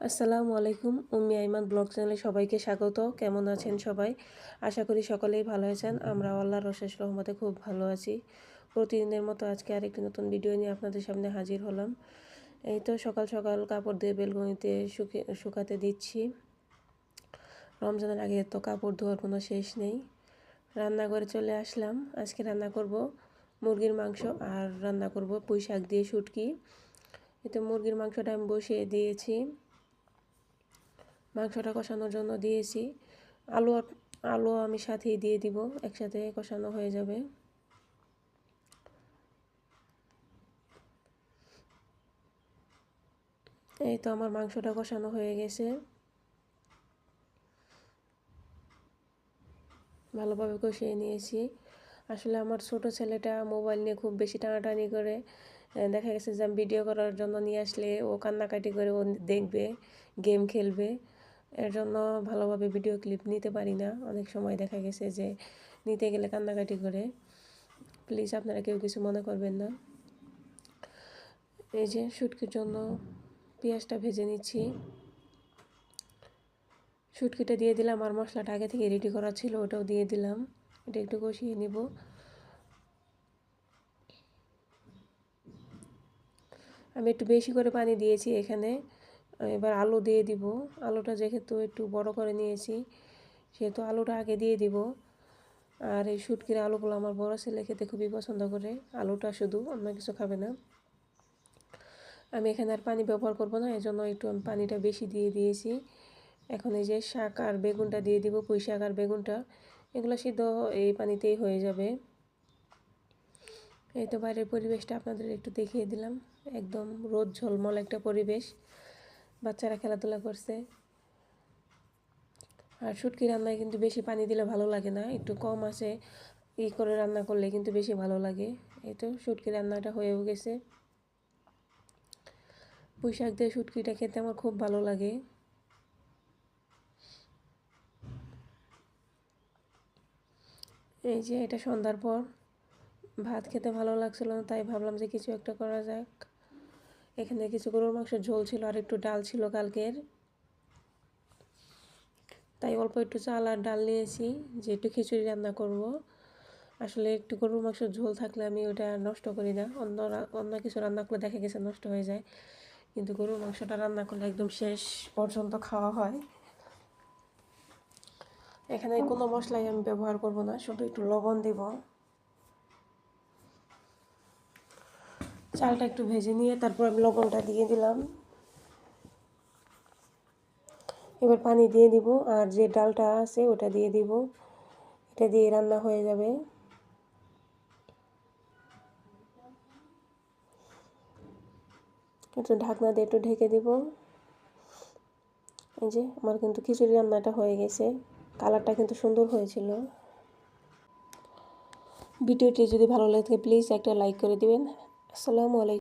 আসসালামু আলাইকুম, উম্মি আইমান ব্লগ চ্যানেলে সবাইকে স্বাগত। কেমন আছেন সবাই? আশা করি সকলেই ভালো আছেন। আমরা আল্লাহর রশেষ রহমতে খুব ভালো আছি। প্রতিদিনের মতো আজকে আরেকটি নতুন ভিডিও নিয়ে আপনাদের সামনে হাজির হলাম। এই তো সকাল সকাল কাপড় দিয়ে বেলগনিতে শুকে, শুকাতে দিচ্ছি। রমজানের আগে তো কাপড় ধোয়ার কোনো শেষ নেই। রান্নাঘরে চলে আসলাম। আজকে রান্না করব মুরগির মাংস আর রান্না করব পুঁই শাক দিয়ে শুটকি। এতে মুরগির মাংসটা আমি বসিয়ে দিয়েছি। মাংসটা কষানোর জন্য দিয়েছি। আলু আলু আমি সাথেই দিয়ে দিব, একসাথে কষানো হয়ে যাবে। এই তো আমার মাংসটা কষানো হয়ে গেছে। ভালোভাবে কষিয়ে নিয়েছি। আসলে আমার ছোট ছেলেটা মোবাইল নিয়ে খুব বেশি টানাটানি করে দেখা গেছে যে আমি ভিডিও করার জন্য নিয়ে আসলে ও কান্নাকাটি করে ও দেখবে গেম খেলবে। এর জন্য ভালোভাবে ভিডিও ক্লিপ নিতে পারি না। অনেক সময় দেখা গেছে যে নিতে গেলে কান্নাকাটি করে। প্লিজ আপনারা কেউ কিছু মনে করবেন না। এই যে শুটকির জন্য পেঁয়াজটা ভেজে নিচ্ছি। শুটকিটা দিয়ে দিলাম আর মশলাটা আগে থেকে রেডি করা ছিল, ওটাও দিয়ে দিলাম। এটা একটু কষিয়ে নিব। আমি একটু বেশি করে পানি দিয়েছি এখানে। এবার আলু দিয়ে দিব। আলুটা যেহেতু একটু বড় করে নিয়েছি, সেহেতু আলুটা আগে দিয়ে দিব। আর এই শুটকির আলুগুলো আমার বড় ছেলে খেতে খুবই পছন্দ করে। আলুটা শুধু অন্য কিছু খাবে না। আমি এখানে আর পানি ব্যবহার করব না এই জন্য একটু আমি পানিটা বেশি দিয়ে দিয়েছি। এখন এই যে শাক আর বেগুনটা দিয়ে দিব, পুঁই শাক আর বেগুনটা। এগুলো সিদ্ধ এই পানিতেই হয়ে যাবে। এই তো বাইরের পরিবেশটা আপনাদের একটু দেখিয়ে দিলাম। একদম রোদ ঝলমল একটা পরিবেশ। বাচ্চারা খেলাধুলা করছে। আর শুটকি রান্নায় কিন্তু বেশি পানি দিলে ভালো লাগে না, একটু কম আসে, ই করে রান্না করলে কিন্তু বেশি ভালো লাগে। এই তো শুটকি রান্নাটা হয়েও গেছে। পুঁই শাক দিয়ে শুটকিটা খেতে আমার খুব ভালো লাগে। এই যে এটা সন্ধ্যার পর, ভাত খেতে ভালো লাগছিল না, তাই ভাবলাম যে কিছু একটা করা যাক। এখানে কিছু গরুর মাংসের ঝোল ছিল আর একটু ডাল ছিল কালকের। তাই অল্প একটু চাল আর ডাল নিয়েছি, যে একটু খিচুড়ি রান্না করব। আসলে একটু গরুর মাংসের ঝোল থাকলে আমি ওটা নষ্ট করি না, অন্য অন্য কিছু রান্না করলে দেখা গেছে নষ্ট হয়ে যায়। কিন্তু গরুর মাংসটা রান্না করলে একদম শেষ পর্যন্ত খাওয়া হয়। এখানে কোনো মশলাই আমি ব্যবহার করব না, শুধু একটু লবণ দিব। চালটা একটু ভেজে নিয়ে তারপর আমি লবণটা দিয়ে দিলাম। এবার পানি দিয়ে দিব আর যে ডালটা আছে ওটা দিয়ে দিব। এটা দিয়ে রান্না হয়ে যাবে। একটু ঢাকনা দিয়ে একটু ঢেকে দিব। এই যে আমার কিন্তু খিচুড়ি রান্নাটা হয়ে গেছে। কালারটা কিন্তু সুন্দর হয়েছিল। ভিডিওটি যদি ভালো লাগে প্লিজ একটা লাইক করে দিবেন। আসসালামু আলাইকুম।